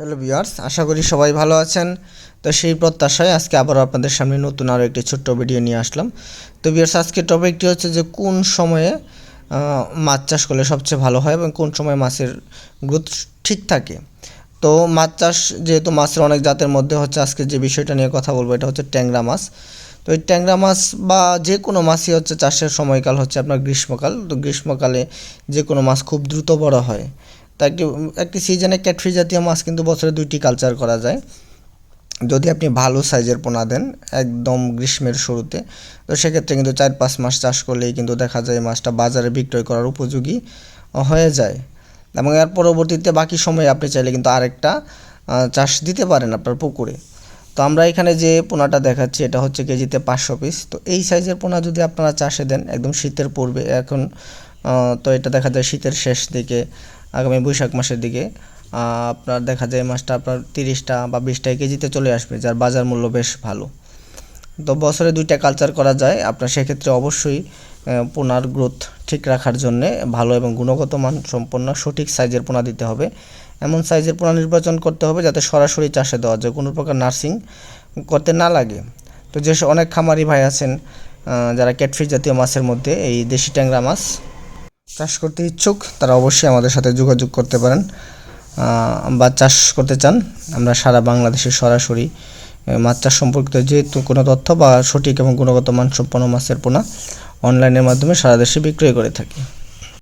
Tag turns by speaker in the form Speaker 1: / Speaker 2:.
Speaker 1: Hello viewers আশা করি সবাই ভালো আছেন। তো সেই প্রত্যাশায় আজকে আবারও আপনাদের সামনে নতুন আরও একটি ছোট্ট ভিডিও নিয়ে আসলাম। তো ভিউয়ার্স আজকের টপিকটি হচ্ছে যে কোন সময়ে মাছ চাষ করলে সবচেয়ে ভালো হয় এবং কোন সময় মাছের গ্রোথ ঠিক থাকে। তো মাছ চাষ যেহেতু মাছের অনেক জাতের মধ্যে হচ্ছে, আজকে যে বিষয়টা নিয়ে কথা বলব এটা হচ্ছে ট্যাংরা মাছ। তো এই ট্যাংরা মাছ বা যে কোনো মাছই হচ্ছে চাষের সময়কাল হচ্ছে আপনার গ্রীষ্মকাল। তো গ্রীষ্মকালে যে কোনো মাছ খুব দ্রুত বড় হয়। তা একটি একটি সিজনে ক্যাটফি জাতীয় মাছ কিন্তু বছরে দুইটি কালচার করা যায়। যদি আপনি ভালো সাইজের পোনা দেন, একদম গ্রীষ্মের শুরুতে, তো সেক্ষেত্রে কিন্তু চার পাঁচ মাস চাষ করলেই কিন্তু দেখা যায় মাছটা বাজারে বিক্রয় করার উপযোগী হয়ে যায়। এবং এর পরবর্তীতে বাকি সময়ে আপনি চাইলে কিন্তু আরেকটা চাষ দিতে পারেন আপনার পুকুরে। তো আমরা এখানে যে পোনাটা দেখাচ্ছি, এটা হচ্ছে কেজিতে পাঁচশো পিস তো এই সাইজের পোনা যদি আপনারা চাষে দেন, একদম শীতের পূর্বে, এখন তো এটা দেখা যায় শীতের শেষ দিকে, আগামী বৈশাখ মাসের দিকে। আপনার দেখা যায় মাছটা আপনার তিরিশটা বা বিশটা কেজিতে চলে আসবে, যার বাজার মূল্য বেশ ভালো। তো বছরে দুইটা কালচার করা যায়, আপনার সেক্ষেত্রে অবশ্যই পোনার গ্রোথ ঠিক রাখার জন্যে ভালো এবং গুণগত মান সম্পন্ন সঠিক সাইজের পোনা দিতে হবে। এমন সাইজের পোনা নির্বাচন করতে হবে যাতে সরাসরি চাষে দেওয়া যায়, কোনো প্রকার নার্সিং করতে না লাগে। তো যে অনেক খামারি ভাই আছেন যারা ক্যাটফিশ জাতীয় মাছের মধ্যে, এই দেশি ট্যাংরা মাছ চাষ করতে ইচ্ছুক, তারা অবশ্যই আমাদের সাথে যোগাযোগ করতে পারেন বা চাষ করতে চান। আমরা সারা বাংলাদেশে সরাসরি মাছ চাষ সম্পর্কিত যেহেতু কোনো তথ্য বা সঠিক এবং গুণগত মানসম্পন্ন মাছের পোনা অনলাইনের মাধ্যমে সারা দেশে বিক্রয় করে থাকি।